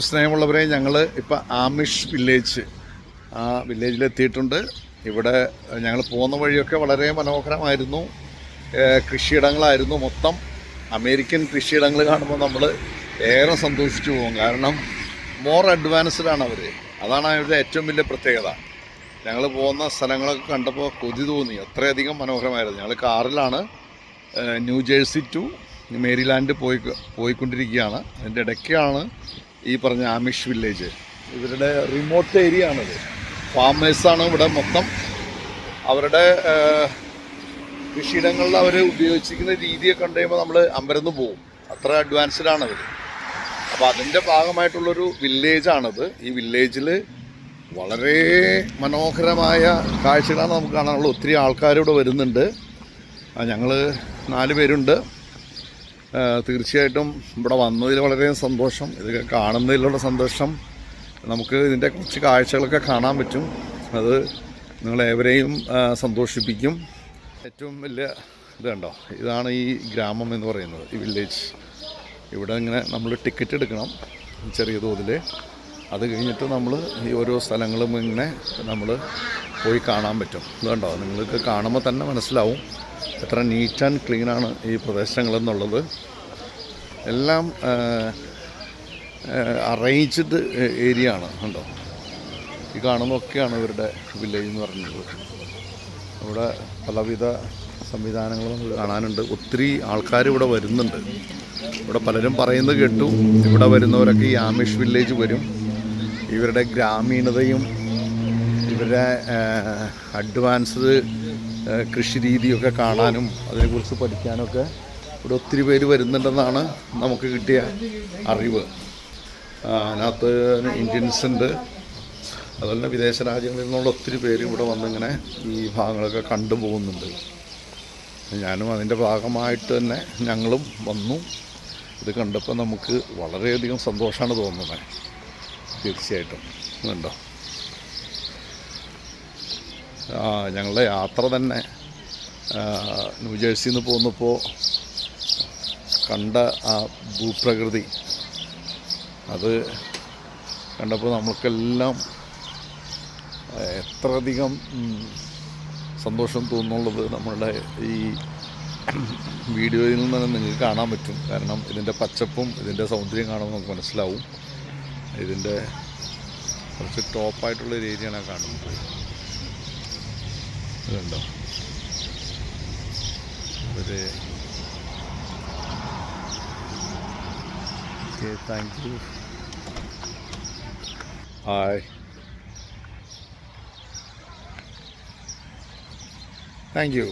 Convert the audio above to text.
സ്നേഹമുള്ളവരെ ഞങ്ങൾ ഇപ്പം ആമിഷ് വില്ലേജ് ആ വില്ലേജിലെത്തിയിട്ടുണ്ട്. ഇവിടെ ഞങ്ങൾ പോകുന്ന വഴിയൊക്കെ വളരെ മനോഹരമായിരുന്നു. കൃഷിയിടങ്ങളായിരുന്നു മൊത്തം. അമേരിക്കൻ കൃഷിയിടങ്ങൾ കാണുമ്പോൾ നമ്മൾ ഏറെ സന്തോഷിച്ചു പോകും. കാരണം മോർ അഡ്വാൻസ്ഡ് ആണ് അവർ അതാണ് അവരുടെ ഏറ്റവും വലിയ പ്രത്യേകത. ഞങ്ങൾ പോകുന്ന സ്ഥലങ്ങളൊക്കെ കണ്ടപ്പോൾ കൊതി തോന്നി. അത്രയധികം മനോഹരമായിരുന്നു. ഞങ്ങൾ കാറിലാണ് ന്യൂ ജേഴ്സി ടു മേരിലാൻഡ് പോയി പോയിക്കൊണ്ടിരിക്കുകയാണ്. അതിന്റെ ഇടയ്ക്കാണ് ഈ പറഞ്ഞ ആമിഷ് വില്ലേജ്. ഇവരുടെ റിമോട്ട് ഏരിയ ആണിത്. ഫാമേഴ്സാണ് ഇവിടെ മൊത്തം. അവരുടെ കൃഷിയിടങ്ങളിൽ അവർ ഉപയോഗിച്ചിരിക്കുന്ന രീതിയൊക്കെ കണ്ടു കഴിയുമ്പോൾ നമ്മൾ അമ്പരന്ന് പോകും അത്ര അഡ്വാൻസ്ഡ് ആണ് അവർ അപ്പോൾ അതിന്റെ ഭാഗമായിട്ടുള്ളൊരു വില്ലേജാണത് ഈ വില്ലേജിൽ വളരെ മനോഹരമായ കാഴ്ചകളാണ് നമുക്ക് കാണാനുള്ളത്. ഒത്തിരി ആൾക്കാരിവിടെ വരുന്നുണ്ട്. ഞങ്ങൾ നാല് പേരുണ്ട്. തീർച്ചയായിട്ടും ഇവിടെ വന്നതിൽ വളരെ സന്തോഷം. ഇതൊക്കെ കാണുന്നതിലുള്ള സന്തോഷം. നമുക്ക് ഇതിന്റെ കുറച്ച് കാഴ്ചകളൊക്കെ കാണാൻ പറ്റും. അത് നിങ്ങളേവരെയും സന്തോഷിപ്പിക്കും. ഏറ്റവും വലിയ ഇത് കണ്ടോ? ഇതാണ് ഈ ഗ്രാമം എന്ന് പറയുന്നത് ഈ വില്ലേജ് ഇവിടെ ഇങ്ങനെ നമ്മൾ ടിക്കറ്റ് എടുക്കണം ചെറിയ തോതിൽ അത് കഴിഞ്ഞിട്ട് നമ്മൾ ഈ ഓരോ സ്ഥലങ്ങളും ഇങ്ങനെ നമ്മൾ പോയി കാണാൻ പറ്റും. ഇത് കണ്ടോ? നിങ്ങൾക്ക് കാണുമ്പോൾ തന്നെ മനസ്സിലാവും. എത്ര നീറ്റ് ആൻഡ് ക്ലീനാണ് ഈ പ്രദേശങ്ങളെന്നുള്ളത് എല്ലാം അറേഞ്ച്ഡ് ഏരിയ ആണ് കണ്ടോ. ഈ കാണുന്നതൊക്കെയാണ് ഇവരുടെ വില്ലേജ് എന്ന് പറയുന്നത്. ഇവിടെ പലവിധ സംവിധാനങ്ങളും കാണാനുണ്ട്. ഒത്തിരി ആൾക്കാർ ഇവിടെ വരുന്നുണ്ട്. ഇവിടെ പലരും പറയുന്നത് കേട്ടു. ഇവിടെ വരുന്നവരൊക്കെ ഈ ആമിഷ് വില്ലേജ് വരും. ഇവരുടെ ഗ്രാമീണതയും ഇവരുടെ അഡ്വാൻസ്ഡ് കൃഷി രീതിയൊക്കെ കാണാനും അതിനെക്കുറിച്ച് പഠിക്കാനൊക്കെ ഇവിടെ ഒത്തിരി പേര് വരുന്നുണ്ടെന്നാണ് നമുക്ക് കിട്ടിയ അറിവ്. അതിനകത്ത് ഇന്ത്യൻസ് ഉണ്ട്. അതുപോലെ വിദേശ രാജ്യങ്ങളിൽ നിന്നുള്ള ഒത്തിരി പേര് ഇവിടെ വന്നിങ്ങനെ ഈ ഭാഗങ്ങളൊക്കെ കണ്ടുപോകുന്നുണ്ട് ഞാനും അതിന്റെ ഭാഗമായിട്ട് തന്നെ ഞങ്ങളും വന്നു. ഇത് കണ്ടപ്പോൾ നമുക്ക് വളരെയധികം സന്തോഷമാണ് തോന്നുന്നത്. തീർച്ചയായിട്ടും. കണ്ടോ? ആ, ഞങ്ങളുടെ യാത്ര തന്നെ ന്യൂജേഴ്സിന്ന് പോന്നപ്പോൾ കണ്ട ആ ഭൂപ്രകൃതി അത് കണ്ടപ്പോൾ നമ്മൾക്കെല്ലാം എത്രയധികം സന്തോഷം തോന്നുന്നുള്ളത് നമ്മളുടെ ഈ വീഡിയോയിൽ നിന്ന് തന്നെ നിങ്ങൾക്ക് കാണാൻ പറ്റും. കാരണം ഇതിന്റെ പച്ചപ്പും ഇതിന്റെ സൗന്ദര്യം കാണുമ്പോൾ നമുക്ക് മനസ്സിലാവും. ഇതിന്റെ കുറച്ച് ടോപ്പായിട്ടുള്ള ഒരു ഏരിയയാണ് കാണുന്നത്. ഇതുണ്ടോ? ഒരു okay thank you hi thank you